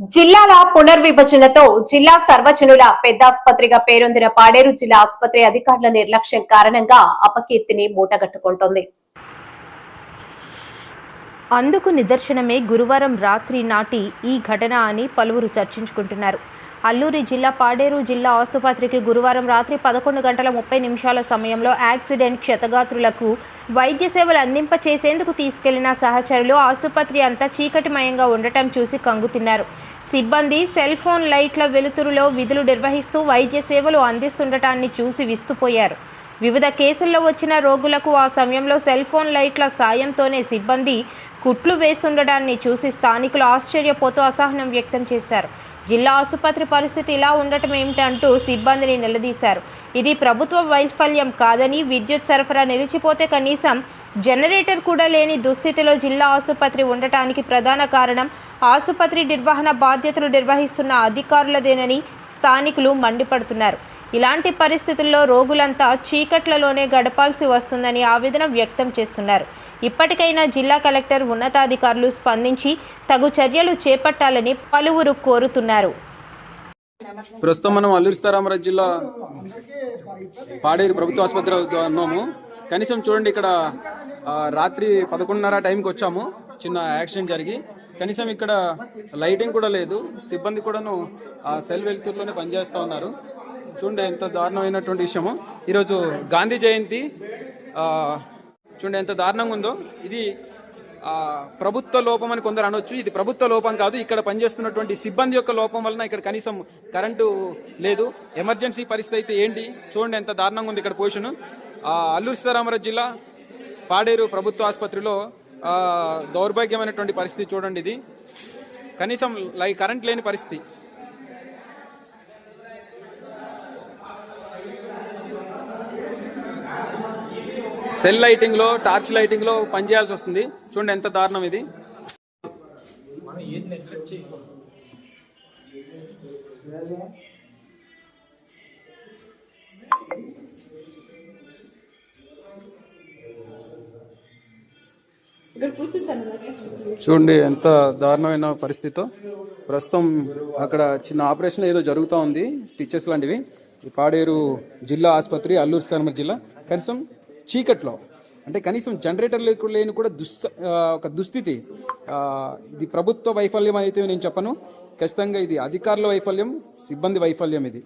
జిల్లాల పునర్విభజనతో జిల్లా సర్వజనుల పెద్దాసుపత్రిగా పేరొందిన పాడేరు జిల్లా ఆసుపత్రి అధికారుల నిర్లక్ష్యం కారణంగా అపకీర్తిని మూటగట్టుకుంటోంది. అందుకు నిదర్శనమే గురువారం రాత్రి నాటి ఈ ఘటన అని పలువురు చర్చించుకుంటున్నారు. అల్లూరి జిల్లా పాడేరు జిల్లా ఆసుపత్రికి గురువారం రాత్రి పదకొండు గంటల ముప్పై నిమిషాల సమయంలో యాక్సిడెంట్ క్షతగాత్రులకు వైద్య సేవలు అందింపచేసేందుకు తీసుకెళ్ళిన సహచరులు ఆసుపత్రి అంతా చీకటిమయంగా ఉండటం చూసి కంగుతిన్నారు. సిబ్బంది సెల్ ఫోన్ లైట్ల వెలుతురులో విధులు నిర్వహిస్తూ వైద్య సేవలు అందిస్తుండటాన్ని చూసి విస్తుపోయారు. వివిధ కేసుల్లో వచ్చిన రోగులకు ఆ సమయంలో సెల్ ఫోన్ లైట్ల సాయంతోనే సిబ్బంది కుట్లు వేస్తుండటాన్ని చూసి స్థానికులు ఆశ్చర్యపోతూ అసహనం వ్యక్తం చేశారు. జిల్లా ఆసుపత్రి పరిస్థితి ఇలా ఉండటం ఏమిటంటూ సిబ్బందిని నిలదీశారు. ఇది ప్రభుత్వ వైఫల్యం కాదని విద్యుత్ సరఫరా నిలిచిపోతే కనీసం జనరేటర్ కూడా లేని దుస్థితిలో జిల్లా ఆసుపత్రి ఉండటానికి ప్రధాన కారణం ఆసుపత్రి నిర్వహణ బాధ్యతలు నిర్వహిస్తున్న అధికారులదేనని స్థానికులు మండిపడుతున్నారు. ఇలాంటి పరిస్థితుల్లో రోగులంతా చీకట్లలోనే గడపాల్సి వస్తుందని ఆవేదన వ్యక్తం చేస్తున్నారు. ఇప్పటికైనా జిల్లా కలెక్టర్ ఉన్నతాధికారులు స్పందించి తగు చర్యలు చేపట్టాలని పలువురు కోరుతున్నారు. ప్రస్తుతం మనం అల్లూరి సీతారామరాజు జిల్లా పాడేరు ప్రభుత్వ ఆసుపత్రి ఉన్నాము. కనీసం చూడండి ఇక్కడ రాత్రి పదకొండున్నర టైంకి వచ్చాము. చిన్న యాక్సిడెంట్ జరిగి కనీసం ఇక్కడ లైటింగ్ కూడా లేదు. సిబ్బంది కూడాను ఆ సెల్ వెలుతురులోనే పనిచేస్తూ ఉన్నారు. చూడండి ఎంత దారుణమైనటువంటి విషయము. ఈరోజు గాంధీ జయంతి చూడండి ఎంత దారుణంగా ఉందో. ఇది ప్రభుత్వ లోపం అని కొందరు అనొచ్చు. ఇది ప్రభుత్వ లోపం కాదు. ఇక్కడ పనిచేస్తున్నటువంటి సిబ్బంది యొక్క లోపం వలన ఇక్కడ కనీసం కరెంటు లేదు. ఎమర్జెన్సీ పరిస్థితి అయితే ఏంటి? చూడండి ఎంత దారుణంగా ఉంది ఇక్కడ పొజిషన్. అల్లూరు సీతారామరాజు జిల్లా పాడేరు ప్రభుత్వ ఆసుపత్రిలో దౌర్భాగ్యమైనటువంటి పరిస్థితి చూడండి ఇది. కనీసం లై కరెంట్ లేని పరిస్థితి. సెల్ లైటింగ్లో టార్చ్ లైటింగ్లో పనిచేయాల్సి వస్తుంది. చూడండి ఎంత దారుణం ఇది. చూడండి ఎంత దారుణమైన పరిస్థితితో. ప్రస్తుతం అక్కడ చిన్న ఆపరేషన్ ఏదో జరుగుతూ ఉంది. స్టిచెస్ లాంటివి. ఈ పాడేరు జిల్లా ఆసుపత్రి అల్లూరు సీతారామరాజు జిల్లా. కనీసం చీకట్లో. అంటే కనీసం జనరేటర్ లేని కూడా దుస్ ఒక దుస్థితి. ఇది ప్రభుత్వ వైఫల్యం అయితే నేను చెప్పను. ఖచ్చితంగా ఇది అధికారుల వైఫల్యం సిబ్బంది వైఫల్యం ఇది.